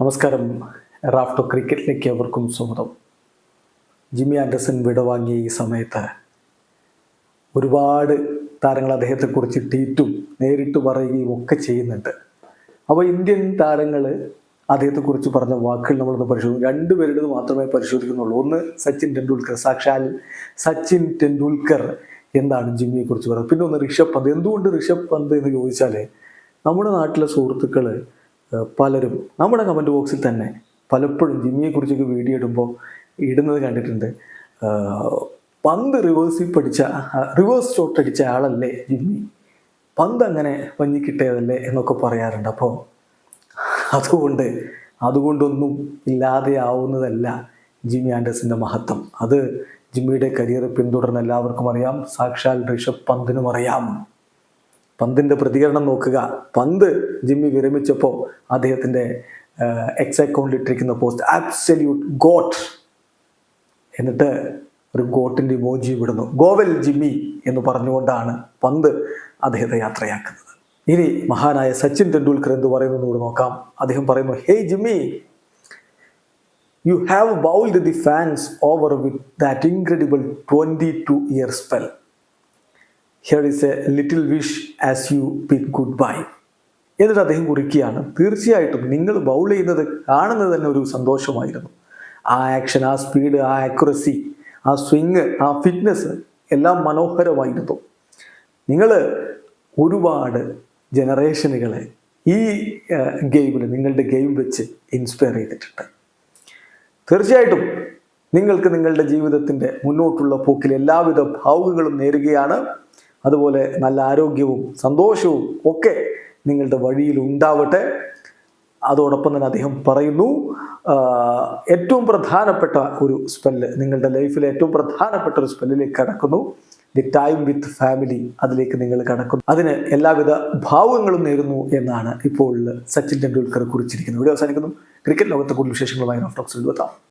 നമസ്കാരം. റാഫ്റ്റോ ക്രിക്കറ്റിലേക്ക് അവർക്കും സ്വാഗതം. ജിമ്മി ആൻഡർസൺ വിടവാങ്ങിയ ഈ സമയത്ത് ഒരുപാട് താരങ്ങൾ അദ്ദേഹത്തെക്കുറിച്ച് ട്വീറ്റും നേരിട്ട് പറയുകയും ഒക്കെ ചെയ്യുന്നുണ്ട്. അപ്പോൾ ഇന്ത്യൻ താരങ്ങൾ അദ്ദേഹത്തെക്കുറിച്ച് പറഞ്ഞ വാക്കുകൾ നമ്മളൊന്ന് പരിശോധിക്കും. രണ്ടുപേരുടേത് മാത്രമേ പരിശോധിക്കുന്നുള്ളൂ. ഒന്ന് സച്ചിൻ ടെണ്ടുൽക്കർ. സാക്ഷാൽ സച്ചിൻ ടെണ്ടുൽക്കർ എന്താണ് ജിമ്മിയെക്കുറിച്ച് പറയുന്നത്? പിന്നെ ഒന്ന് ഋഷഭ് പന്ത്. എന്തുകൊണ്ട് ഋഷഭ് പന്ത് എന്ന് ചോദിച്ചാൽ നമ്മുടെ നാട്ടിലെ സുഹൃത്തുക്കൾ പലരും നമ്മുടെ കമന്റ് ബോക്സിൽ തന്നെ പലപ്പോഴും ജിമ്മിയെക്കുറിച്ചൊക്കെ വീഡിയോ ഇടുമ്പോൾ ഇടുന്നത് കണ്ടിട്ടുണ്ട്. പന്ത് റിവേഴ്സിൽ പഠിച്ച റിവേഴ്സ് ഷോട്ട് അടിച്ച ആളല്ലേ ജിമ്മി? പന്ത് അങ്ങനെ കിട്ടിയതല്ലേ എന്നൊക്കെ പറയാറുണ്ട്. അപ്പോൾ അതുകൊണ്ട് അതുകൊണ്ടൊന്നും ഇല്ലാതെയാവുന്നതല്ല ജിമ്മി ആൻഡേഴ്സിന്റെ മഹത്വം. അത് ജിമ്മിയുടെ കരിയർ പിന്തുടർന്ന് എല്ലാവർക്കും അറിയാം. സാക്ഷാൽ ഋഷഭ് പന്തിനും അറിയാം. പന്തിന്റെ പ്രതികരണം നോക്കുക. പന്ത് ജിമ്മി വിരമിച്ചപ്പോൾ അദ്ദേഹത്തിന്റെ എക്സ് അക്കൗണ്ടിൽ ഇട്ടിരിക്കുന്ന പോസ്റ്റ് ആബ്സല്യൂട്ട് ഗോട്ട് എന്നിട്ട് ഒരു ഗോട്ടിന്റെ ഇമോജി വിടുന്നു ഗോവൽ ജിമ്മി എന്ന് പറഞ്ഞുകൊണ്ടാണ് പന്ത് അദ്ദേഹത്തെ യാത്രയാക്കുന്നത്. ഇനി മഹാനായ സച്ചിൻ ടെണ്ടുൽക്കർ എന്ത് പറയുന്നു കൂടെ നോക്കാം. അദ്ദേഹം പറയുന്നു hey Jimmy you have bowled the fans over with that incredible twenty two year spell here is a little wish as you bid good bye എന്നിട്ട് അദ്ദേഹം കുറിക്കുകയാണ്. തീർച്ചയായിട്ടും നിങ്ങൾ ബൗൾ ചെയ്യുന്നത് കാണുന്നത് തന്നെ ഒരു സന്തോഷമായിരുന്നു. ആ ആക്ഷൻ ആ സ്പീഡ് ആ ആക്യുറസി ആ സ്വിങ് ആ ഫിറ്റ്നസ് എല്ലാം മനോഹരമായിരുന്നു. നിങ്ങൾ ഒരുപാട് ജനറേഷനുകളെ ഈ ഗെയിമിൽ നിങ്ങളുടെ ഗെയിം വെച്ച് ഇൻസ്പയർ ചെയ്തിട്ടുണ്ട്. തീർച്ചയായിട്ടും നിങ്ങൾക്ക് നിങ്ങളുടെ ജീവിതത്തിന്റെ മുന്നോട്ടുള്ള പോക്കിൽ എല്ലാവിധ ഭാവുകളും നേരുകയാണ്. അതുപോലെ നല്ല ആരോഗ്യവും സന്തോഷവും ഒക്കെ നിങ്ങളുടെ വഴിയിൽ ഉണ്ടാവട്ടെ. അതോടൊപ്പം തന്നെ അദ്ദേഹം പറയുന്നു ഏറ്റവും പ്രധാനപ്പെട്ട ഒരു സ്പെല്ല് നിങ്ങളുടെ ലൈഫിലെ ഏറ്റവും പ്രധാനപ്പെട്ട ഒരു സ്പെല്ലിലേക്ക് കടക്കുന്നു. ദി ടൈം വിത്ത് ഫാമിലി അതിലേക്ക് നിങ്ങൾ കടക്കുന്നു. അതിന് എല്ലാവിധ ഭാവങ്ങളും നേരുന്നു എന്നാണ് ഇപ്പോൾ സച്ചിൻ ടെണ്ടുൽക്കർ കുറിച്ചിരിക്കുന്നത്. ഇവിടെ അവസാനിക്കുന്നു. ക്രിക്കറ്റ് ലോകത്തെ കൂടുതൽ വിശേഷങ്ങളുമായി ടോക്സിൽ എത്താം